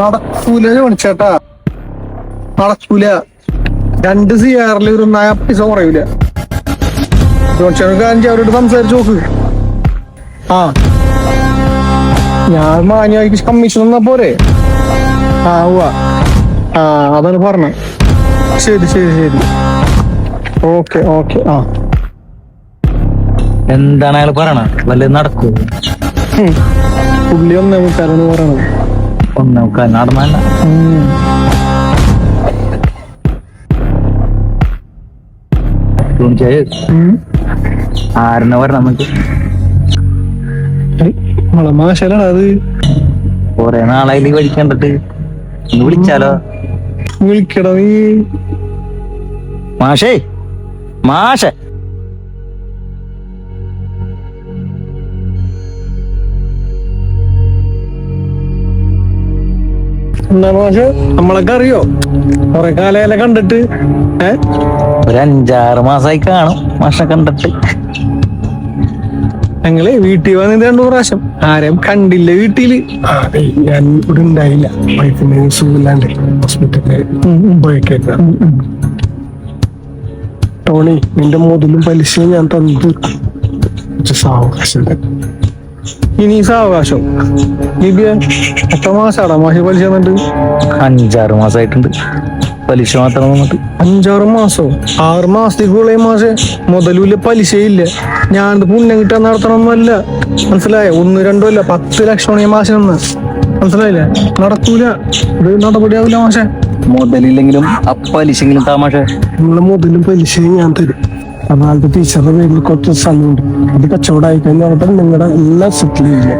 നടക്കൂല ജോണിച്ചേട്ടാ നടക്കൂല. രണ്ട് സിആറിൽ ഒരു പൈസ കുറയൂല. കാര്യം അവരോട് സംസാരിച്ച് നോക്ക്. ആ. ഞാൻ മാന്യമായിട്ട് കമ്മീഷൻ തന്നാ പോരെ. ആ ഉവ ആ അതാണ് പറഞ്ഞ. ശരി ശരി ശരി. ഓക്കെ ഓക്കെ ആ. എന്താണ് അയാൾ പറയണ? വല്ല നടക്കൂ. പുള്ളി ഒന്നേ മുക്കാലെന്ന് പറയണത് നടന്നല്ല. ആരെന്നെ പറഞ്ഞ നമുക്ക്? നമ്മളെ മാഷലാണ് അത്. കൊറേ നാളായി ഒന്ന് വിളിച്ചാലോ? വിളിക്കട നീ. മാഷേ മാഷേ. നമ്മളൊക്കെ അറിയോ? കൊറേ കണ്ടിട്ട്? ഏ? ഒരു അഞ്ചാറ് മാസമായി കാണും മാഷെ കണ്ടിട്ട്. ഞങ്ങൾ വീട്ടിൽ വന്നത് രണ്ടു പ്രാവശ്യം. ആരെയും കണ്ടില്ല വീട്ടിൽ. അതെ ഞാൻ ഇവിടെ ഉണ്ടായില്ല. വൈഫിന് സുഖമില്ലാണ്ട് ഹോസ്പിറ്റലിൽ പോയേക്കായിരുന്നു. ടോണി നിന്റെ മുതലും പലിശയും ഞാൻ തന്നു. കുറച്ച് സാവകാശം സാവകാശം. നിബിയ എത്ര മാസാടാ മാഷി പലിശ വന്നിട്ട് അഞ്ചാറ് മാസമായിട്ടുണ്ട് പലിശ മാത്രം വന്നിട്ട് അഞ്ചാറ് മാസോ? ആറ് മാസത്തേക്കുള്ള മാസേ മുതലൂല്ല പലിശയില്ല. ഞാൻ പുണ്യം കിട്ടാൻ നടത്തണമെന്നല്ല മനസ്സിലായോ? ഒന്ന് രണ്ടോ അല്ല പത്ത് ലക്ഷമാണ് ഈ മാസം എന്ന് മനസ്സിലായില്ലേ? നടക്കൂല. ഇത് നടപടിയാവില്ല മാഷേ. മുതലില്ലെങ്കിലും അപ്പലിശെങ്കിലും പലിശെങ്കിലും താമാഷേ നിങ്ങളെ മുതലും പലിശയും ഞാൻ തരും. അതായത് ടീച്ചറുടെ പേരിൽ കുറച്ച് സ്ഥലമുണ്ട്. അത് കച്ചവടമായി കഴിഞ്ഞാൽ നിങ്ങളുടെ എല്ലാം സെറ്റിൽ ചെയ്യില്ല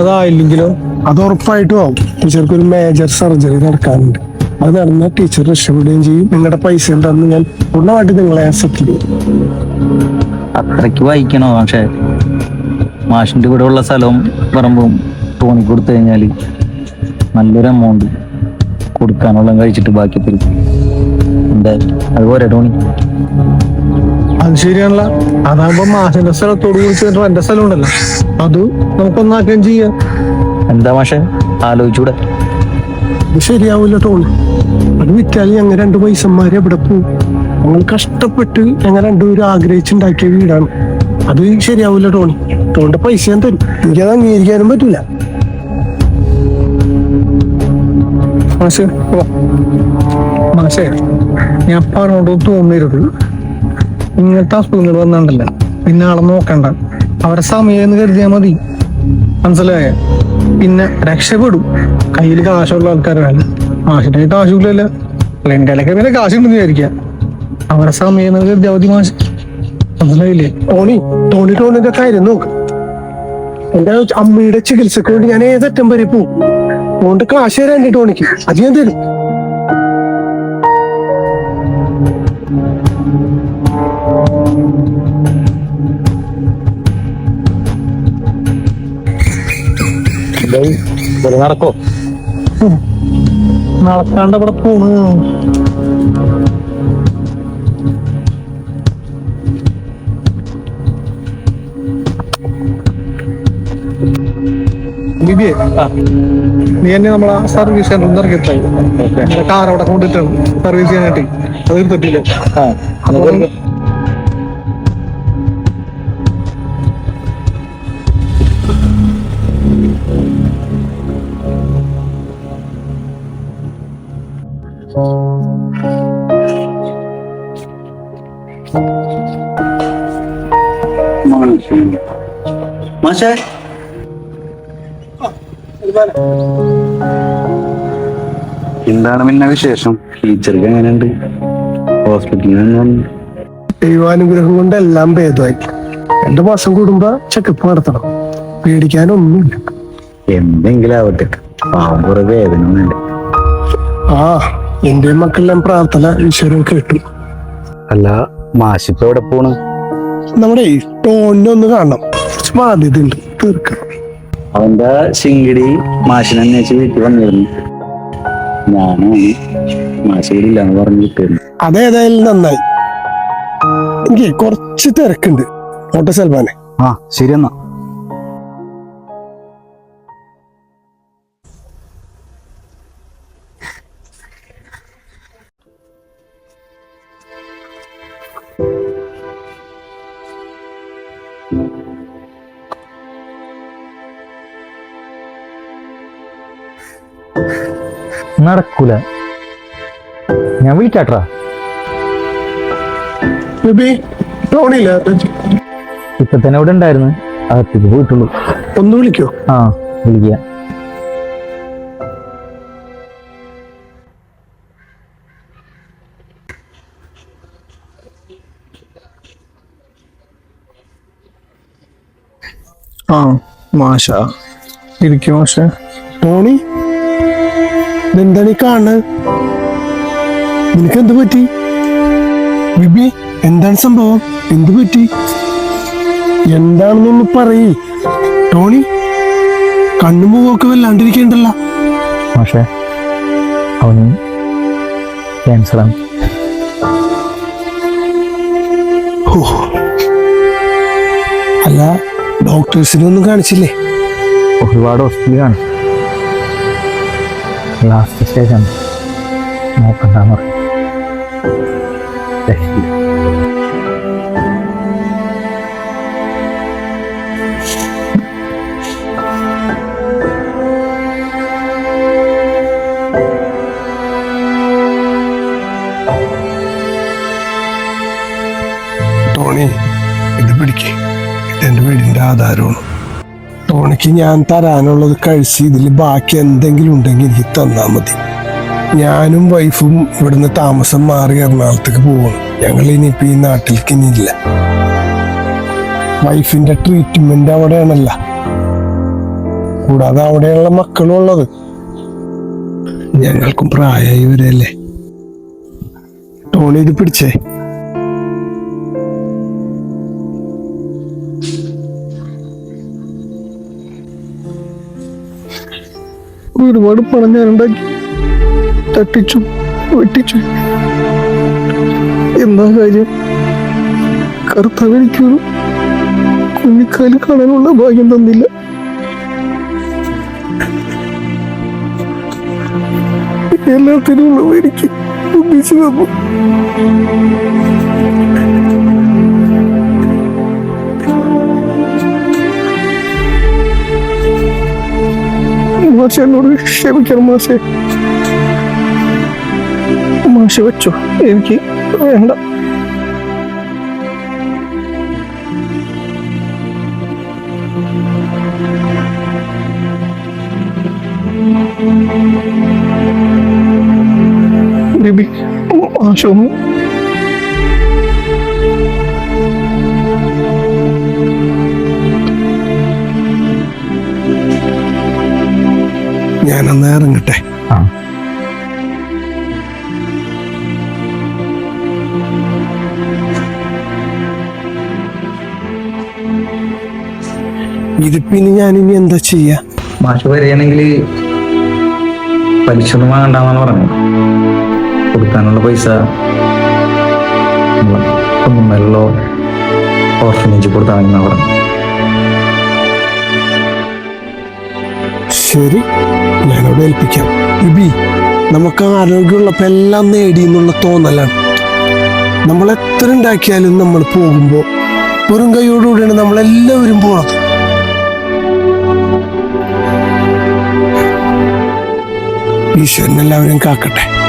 അതായില്ലെങ്കിലോ? അത് ഉറപ്പായിട്ടും ആവും. ടീച്ചർക്ക് ഒരു മേജർ സർജറി നടക്കാനുണ്ട്. അത് നടന്നാൽ ടീച്ചർ രക്ഷപ്പെടുകയും ചെയ്യും. നിങ്ങളുടെ പൈസ എന്താണെന്ന് ഞാൻ പൂർണമായിട്ട് നിങ്ങളെ സെറ്റിൽ ചെയ്യും അത്രയ്ക്ക് വായിക്കണോ പക്ഷേ മാഷിന്റെ കൂടെ ഉള്ള സ്ഥലവും പറമ്പും തോണി കൊടുത്തു കഴിഞ്ഞാൽ നല്ലൊരു എമൗണ്ട് കൊടുക്കാനുള്ള കഴിച്ചിട്ട് ബാക്കി തരും എന്തായാലും അതുപോലെ ടോണി. അത് ശരിയാണല്ല. അതാകുമ്പോ മാഷിന്റെ സ്ഥലത്തോട് കുറിച്ച് എന്റെ സ്ഥലം ഉണ്ടല്ലോ അത് നമുക്കൊന്നാക്കുകയും ചെയ്യാം. എന്താ മാഷെ? ആലോചിച്ചൂടെ. ഇത് ശരിയാവില്ല ടോണി അത് വിറ്റാൽ ഞങ്ങൾ രണ്ട് പൈസന്മാരെ എവിടെ പോകും ഞങ്ങൾ കഷ്ടപ്പെട്ട് ഞങ്ങൾ രണ്ടുപേരും ആഗ്രഹിച്ചുണ്ടാക്കിയ വീടാണ്. അത് ശരിയാവില്ല ടോണി ടോണിന്റെ പൈസ ഞാൻ തരും. എനിക്കത് അംഗീകരിക്കാനും പറ്റൂല. മാഷേ. മാഷേ ഞാൻ പറഞ്ഞോണ്ട് തോന്നരുത്. ഇങ്ങനത്തെ അസുഖങ്ങൾ വന്നിണ്ടല്ല പിന്നെ ആളെ നോക്കണ്ട. അവരെ സമയം എന്ന് കരുതിയാ മതി. മനസ്സിലായ? പിന്നെ രക്ഷപ്പെടും. കയ്യിൽ കാശുള്ള ആൾക്കാരാണ്. മാഷിന്റെ കാശില്ലല്ലോ എന്റെ ഇടയ്ക്ക് പിന്നെ കാശുണ്ടെന്ന് വിചാരിക്കാം അവരെ സമയം എന്ന് കരുതിയാൽ മതി മാഷ്. മനസ്സിലായില്ലേ? ടോണി ടോണി ടോണിന്റെ കാര്യം നോക്ക്. എന്റെ അമ്മയുടെ ചികിത്സക്ക് വേണ്ടി ഞാൻ ഏതറ്റം വരെ പോകും അതുകൊണ്ട് കാശ് തരാൻ ടോണിക്ക്. അത് ഞാൻ തരും. നടക്കോ? നടക്കാണ്ട് ഇവിടെ പോണ്. ബിബിയെ? നീ എന്നെ നമ്മളെ സർവീസ് സെന്ററിൽ ഇറക്കിയിട്ടായി എന്റെ കാർ അവിടെ കൊണ്ടിട്ടാണ് സർവീസ് ചെയ്യാനായിട്ട്. അത് തീർത്തിട്ടില്ല മാഷേ. എന്താണ് പിന്നെ വിശേഷം? ടീച്ചർക്ക് എങ്ങനെയുണ്ട്? ഹോസ്പിറ്റലിൽ ദൈവാനുഗ്രഹം കൊണ്ട് എല്ലാം ഭേദമായി. രണ്ടു മാസം കൂടുമ്പോ ചെക്കപ്പ് നടത്തണം. പേടിക്കാനൊന്നുമില്ല. എന്തെങ്കിലും ആവട്ടെ. കുറെ വേദന ആ എന്റെ മക്കളെല്ലാം പ്രാർത്ഥന ഈശ്വരൻ കേട്ടു. അല്ല മാഷിപ്പോ എവിടെ പോണ്? നമ്മുടെ ഇഷ്ടം ടോണിനെ ഒന്ന് കാണണം. കുറച്ച് ബാധ്യത ഉണ്ട് തീർക്കണം അവന്റെ ശിങ്കിടി മാഷിനെ വീട്ടിൽ വന്നിരുന്നു. ഞാനാണ് മാശിയിലില്ലാന്ന് പറഞ്ഞു വിട്ടിരുന്നു. അതേതായാലും നന്നായി. എനിക്ക് കുറച്ച് തിരക്കുണ്ട്. ഓട്ടോ സൽമാനെ. ആ ശരി എന്നാ. നടക്കൂല. ഞാൻ വിളിക്കാട്ടാ. ഇപ്പൊ തന്നെ ഇവിടെ ഉണ്ടായിരുന്നു. അകത്തേക്ക് പോയിട്ടുള്ളൂ. ഒന്ന് വിളിക്കോ? ആ വിളിക്കാം. ആ മാഷ. ഇരിക്കും മാഷ. ടോണി? ഇതെന്താണ് ഈ കാണുന്നത് നിനക്ക് എന്ത് പറ്റി? ബിബി എന്താണ് സംഭവം? എന്ത് പറ്റി? എന്താണെന്നൊന്ന് പറയ്. ടോണി കണ്ണു മൂക്കൊക്കെ വല്ലാണ്ടിരിക്കണ്ടല്ല. പക്ഷേ അവന് ക്യാൻസറാണ് അല്ല ഡോക്ടേഴ്സിനൊന്നും കാണിച്ചില്ലേ? ഒരുപാട് ഹോസ്പിറ്റലാണ് ലാസ്റ്റ് സ്റ്റേജാണ് നോക്കണ്ടെന്ന് രക്ഷയില്ല. ടോണി ഇത് പിടിക്കേ. ഇതെന്റെ വീടിന്റെ ആധാരമാണ്. ടോണിക്ക് ഞാൻ തരാനുള്ളത് കഴിച്ച് ഇതിൽ ബാക്കി എന്തെങ്കിലും ഉണ്ടെങ്കിൽ എനിക്ക് തന്നാൽ മതി. ഞാനും വൈഫും ഇവിടുന്ന് താമസം മാറി എറണാകുളത്തേക്ക് പോവാണ്. ഞങ്ങൾ ഇനിയിപ്പോ ഈ നാട്ടിലേക്ക് ഇനിയില്ല വൈഫിന്റെ ട്രീറ്റ്മെന്റ് അവിടെയാണല്ല. കൂടാതെ അവിടെയുള്ള മക്കളും ഉള്ളത്. ഞങ്ങൾക്കും പ്രായമായി വരല്ലേ ടോണി ഇത് പിടിച്ചേ? ഒരുപാട് പണം ഞാൻ ഉണ്ടാക്കി തട്ടിച്ചു വെട്ടിച്ചു. എന്താ കാര്യം? കർത്താവ് എനിക്കൊരു കുഞ്ഞിക്കാൽ കാണാനുള്ള ഭാഗ്യം തന്നില്ല. എല്ലാത്തിനുമുള്ള എനിക്ക് ഒന്നിച്ചു തന്നു. മാഷ എന്നോട് ക്ഷമിക്കണം മാഷെ മാഷ വെച്ചോ എനിക്ക് വേണ്ട ബേബി മാഷ ഒന്ന് അന്ന് ഇറങ്ങട്ടെ ഇതിപ്പിന് ഞാൻ ഇനി എന്താ ചെയ്യാ? മാഷ് വരികയാണെങ്കിൽ പലിശ ഒന്നും വാങ്ങണ്ടെന്നാണ് പറഞ്ഞത്. കൊടുക്കാനുള്ള പൈസ ഒന്നും മെല്ലോ ഓർഫനേജ് കൊടുത്താണെന്നാണ് പറഞ്ഞത്. ശരി ഞാനവിടെ ഏൽപ്പിക്കാം. ഇബി നമുക്ക് ആരോഗ്യമുള്ളപ്പോൾ എല്ലാം നേടി എന്നുള്ള തോന്നലാണ്. നമ്മൾ എത്ര ഉണ്ടാക്കിയാലും നമ്മൾ പോകുമ്പോൾ വെറും കൈയോടുകൂടിയാണ് നമ്മളെല്ലാവരും പോണത്. ഈശ്വരൻ എല്ലാവരും കാക്കട്ടെ.